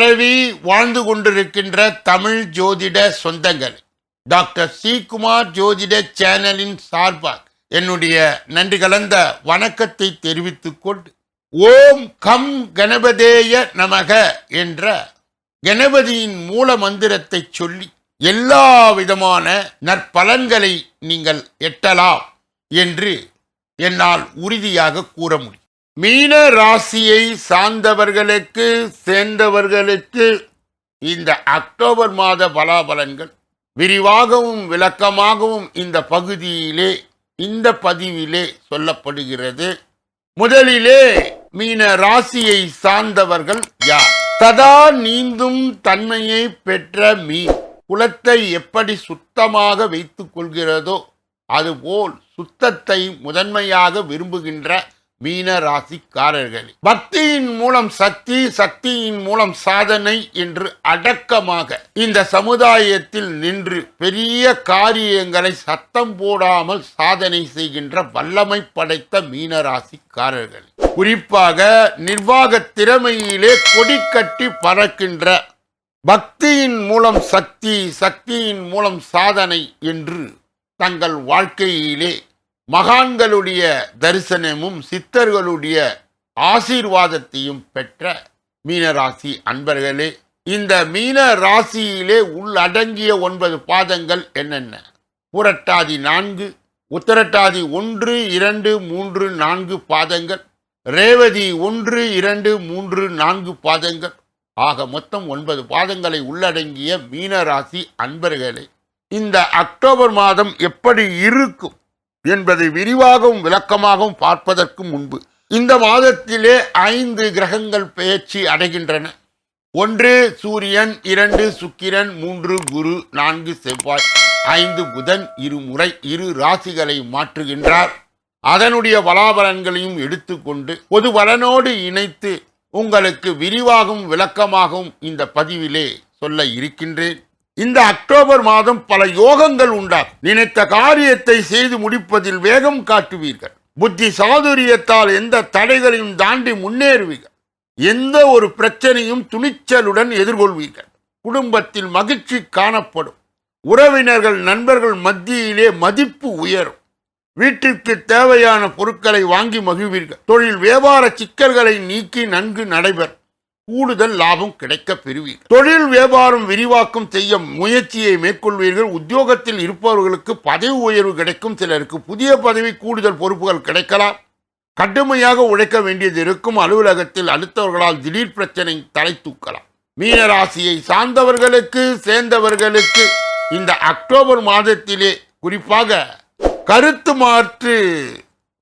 பரவி வாழ்ந்து கொண்டிருக்கின்ற தமிழ் ஜோதிட சொந்தங்கள். டாக்டர் ஸ்ரீகுமார் ஜோதிட சேனலின் சார்பாக என்னுடைய நன்றி கலந்த வணக்கத்தை தெரிவித்துக் கொண்டு ஓம் கம் கணபதேய நமக என்ற கணபதியின் மூல மந்திரத்தை சொல்லி எல்லா விதமான நற்பலன்களை நீங்கள் எட்டலாம் என்று என்னால் உறுதியாக கூற முடியும். மீன ராசியை சார்ந்தவர்களுக்கு சேர்ந்தவர்களுக்கு இந்த அக்டோபர் மாத பலாபலன்கள் விரிவாகவும் விளக்கமாகவும் இந்த பகுதியிலே இந்த பதிவிலே சொல்லப்படுகிறது. முதலிலே மீன ராசியை சார்ந்தவர்கள் யார்? சதா நீந்தும் தன்மையை பெற்ற மீன் குலத்தை எப்படி சுத்தமாக வைத்துக் கொள்கிறதோ அதுபோல் சுத்தத்தை முதன்மையாக விரும்புகின்ற மீன ராசிக்காரர்களே பக்தியின் மூலம் சக்தி சக்தியின் மூலம் சாதனை என்று அடக்கமாக இந்த சமுதாயத்தில் நின்று பெரிய காரியங்களை சத்தம் போடாமல் சாதனை செய்கின்ற வல்லமை படைத்த மீன ராசிக்காரர்கள் குறிப்பாக நிர்வாக திறமையிலே கொடி கட்டி பறக்கின்ற பக்தியின் மூலம் சக்தி சக்தியின் மூலம் சாதனை என்று தங்கள் வாழ்க்கையிலே மகான்களுடைய தரிசனமும் சித்தர்களுடைய ஆசீர்வாதத்தையும் பெற்ற மீனராசி அன்பர்களே இந்த மீன ராசியிலே உள்ளடங்கிய ஒன்பது பாதங்கள் என்னென்ன? புரட்டாதி நான்கு உத்தரட்டாதி ஒன்று இரண்டு மூன்று நான்கு பாதங்கள் ரேவதி ஒன்று இரண்டு மூன்று நான்கு பாதங்கள். ஆக மொத்தம் ஒன்பது பாதங்களை உள்ளடங்கிய மீனராசி அன்பர்களே இந்த அக்டோபர் மாதம் எப்படி இருக்கும்? என்பதை விரிவாகவும் விளக்கமாகவும் பார்ப்பதற்கு முன்பு இந்த மாதத்திலே ஐந்து கிரகங்கள் பெயர்ச்சி அடைகின்றன. ஒன்று சூரியன் இரண்டு சுக்கிரன் மூன்று குரு நான்கு செவ்வாய் ஐந்து புதன் இருமுறை இரு ராசிகளை மாற்றுகின்றார். அதனுடைய பலாபலன்களையும் எடுத்துக்கொண்டு பொது பலனோடு இணைத்து உங்களுக்கு விரிவாகவும் விளக்கமாகவும் இந்த பதிவிலே சொல்ல இருக்கின்றேன். இந்த அக்டோபர் மாதம் பல யோகங்கள் உண்டாகும். நினைத்த காரியத்தை செய்து முடிப்பதில் வேகம் காட்டுவீர்கள். புத்தி சாதுரியத்தால் எந்த தடைகளையும் தாண்டி முன்னேறுவீர்கள். எந்த ஒரு பிரச்சனையும் துணிச்சலுடன் எதிர்கொள்வீர்கள். குடும்பத்தில் மகிழ்ச்சி காணப்படும். உறவினர்கள் நண்பர்கள் மத்தியிலே மதிப்பு உயரும். வீட்டிற்கு தேவையான பொருட்களை வாங்கி மகிழ்வீர்கள். தொழில் வியாபார சிக்கல்களை நீக்கி நன்கு நடைபெறும். கூடுதல் லாபம் கிடைக்க பெறுவீர்கள். தொழில் வியாபாரம் விரிவாக்கம் செய்ய முயற்சியை மேற்கொள்வீர்கள். உத்தியோகத்தில் இருப்பவர்களுக்கு பதவி உயர்வு கிடைக்கும் சிலருக்கு புதிய பதவி கூடுதல் பொறுப்புகள் கிடைக்கலாம். கடுமையாக உழைக்க வேண்டியது இருக்கும். அலுவலகத்தில் அடுத்தவர்களால் திடீர் பிரச்சனை தலை தூக்கலாம். மீனராசியை சார்ந்தவர்களுக்கு சேர்ந்தவர்களுக்கு இந்த அக்டோபர் மாதத்திலே குறிப்பாக கருத்து மாற்று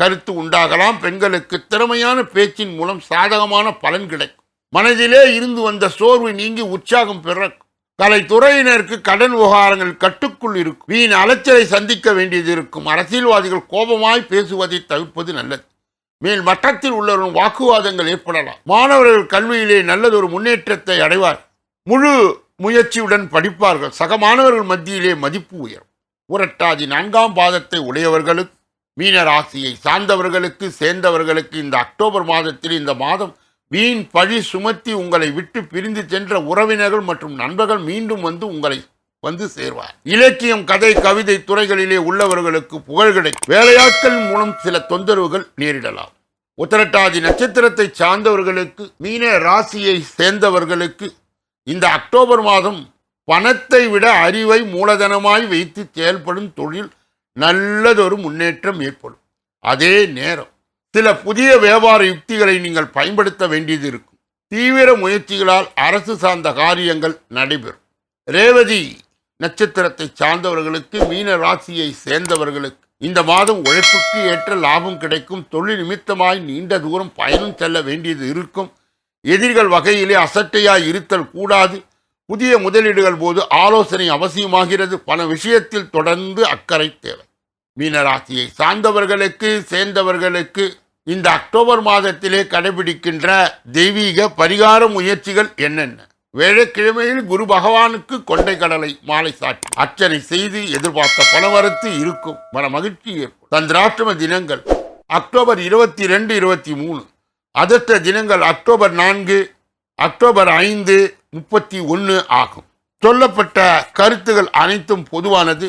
கருத்து உண்டாகலாம். பெண்களுக்கு திறமையான பேச்சின் மூலம் சாதகமான பலன் கிடைக்கும். மனதிலே இருந்து வந்த சோர்வு நீங்கி உற்சாகம் பிறக்கும் கலைத்துறையினருக்கு கடன் விவகாரங்கள் கட்டுக்குள் இருக்கும். வீண் அலைச்சலை சந்திக்க வேண்டியது இருக்கும். அரசியல்வாதிகள் கோபமாய் பேசுவதை தவிர்ப்பது நல்லது. மேல் மட்டத்தில் உள்ளவரும் வாக்குவாதங்கள் ஏற்படலாம். மாணவர்கள் கல்வியிலே நல்லதொரு முன்னேற்றத்தை அடைவார். முழு முயற்சியுடன் படிப்பார்கள். சக மாணவர்கள் மத்தியிலே மதிப்பு உயரும். புரட்டாதி நான்காம் பாதத்தை உடையவர்களுக்கு மீன ராசியை சார்ந்தவர்களுக்கு சேர்ந்தவர்களுக்கு இந்த அக்டோபர் மாதத்தில் இந்த மாதம் வீண் பழி சுமத்தி உங்களை விட்டு பிரிந்து சென்ற உறவினர்கள் மற்றும் நண்பர்கள் மீண்டும் வந்து உங்களை வந்து சேர்வார். இலக்கியம் கதை கவிதை துறைகளிலே உள்ளவர்களுக்கு புகழ் கிடைக்கும். வேலையாட்கள் மூலம் சில தொந்தரவுகள் நேரிடலாம். உத்தரட்டாதி நட்சத்திரத்தை சார்ந்தவர்களுக்கு மீன ராசியை சேர்ந்தவர்களுக்கு இந்த அக்டோபர் மாதம் பணத்தை விட அறிவை மூலதனமாய் வைத்து செயல்படும் தொழில் நல்லதொரு முன்னேற்றம் ஏற்படும். அதே நேரம் சில புதிய வியாபார யுக்திகளை நீங்கள் பயன்படுத்த வேண்டியது இருக்கும். தீவிர முயற்சிகளால் அரசு சார்ந்த காரியங்கள் நடைபெறும். ரேவதி நட்சத்திரத்தை சார்ந்தவர்களுக்கு மீன ராசியை சேர்ந்தவர்களுக்கு இந்த மாதம் உழைப்புக்கு ஏற்ற லாபம் கிடைக்கும். தொழில் நிமித்தமாய் நீண்ட தூரம் பயணம் செல்ல வேண்டியது இருக்கும். எதிரிகள் வகையிலே அசட்டையாய் இருத்தல் கூடாது. புதிய முதலீடுகள் போது ஆலோசனை அவசியமாகிறது. பல விஷயத்தில் தொடர்ந்து அக்கறை தேவை. மீனராசியை சார்ந்தவர்களுக்கு சேர்ந்தவர்களுக்கு இந்த அக்டோபர் மாதத்திலே கடைபிடிக்கின்ற தெய்வீக பரிகார முயற்சிகள் என்னென்ன? வேழக்கிழமையில் குரு பகவானுக்கு கொண்டை கடலை மாலை சாட்டி அர்ச்சனை செய்து எதிர்பார்த்த பணவரத்து இருக்கும். மன மகிழ்ச்சி ஏற்படும். தந்திராஷ்டம தினங்கள் அக்டோபர் இருபத்தி ரெண்டு இருபத்தி மூணு அதிர்ஷ்ட தினங்கள் அக்டோபர் நான்கு அக்டோபர் ஐந்து முப்பத்தி ஒன்று ஆகும். சொல்லப்பட்ட கருத்துகள் அனைத்தும் பொதுவானது.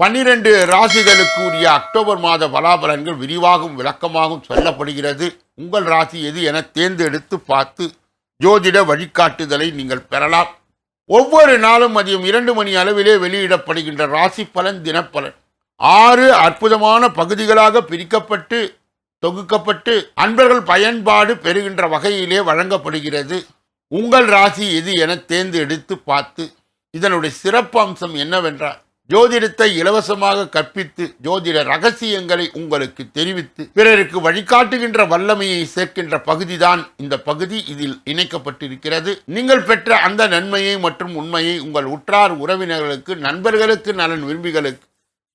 பன்னிரண்டு ராசிகளுக்கு உரிய அக்டோபர் மாத பலாபலன்கள் விரிவாகவும் விளக்கமாகவும் சொல்லப்படுகிறது. உங்கள் ராசி எது என தேர்ந்தெடுத்து பார்த்து ஜோதிட வழிகாட்டுதலை நீங்கள் பெறலாம். ஒவ்வொரு நாளும் மதியம் இரண்டு மணி அளவிலே வெளியிடப்படுகின்ற ராசி பலன் தினப்பலன். ஆறு அற்புதமான பகுதிகளாக பிரிக்கப்பட்டு தொகுக்கப்பட்டு அன்பர்கள் பயன்பாடு பெறுகின்ற வகையிலே வழங்கப்படுகிறது. உங்கள் ராசி எது என தேர்ந்தெடுத்து பார்த்து இதனுடைய சிறப்பு அம்சம் என்னவென்றால் ஜோதிடத்தை இலவசமாக கற்பித்து ஜோதிட ரகசியங்களை உங்களுக்கு தெரிவித்து பிறருக்கு வழிகாட்டுகின்ற வல்லமையை சேர்க்கின்ற பகுதிதான் இந்த பகுதி. இதில் இணைக்கப்பட்டிருக்கிறது. நீங்கள் பெற்ற அந்த நன்மையை மற்றும் உண்மையை உங்கள் உற்றார் உறவினர்களுக்கு நண்பர்களுக்கு நலன் விரும்பிகளுக்கு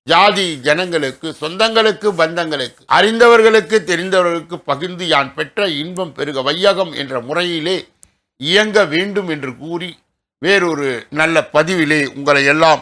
ஜாதி ஜனங்களுக்கு சொந்தங்களுக்கு பந்தங்களுக்கு அறிந்தவர்களுக்கு தெரிந்தவர்களுக்கு பகிர்ந்து யான் பெற்ற இன்பம் பெருக வையகம் என்ற முறையிலே இயங்க வேண்டும் என்று கூறி வேறொரு நல்ல பதிவிலே உங்களை எல்லாம்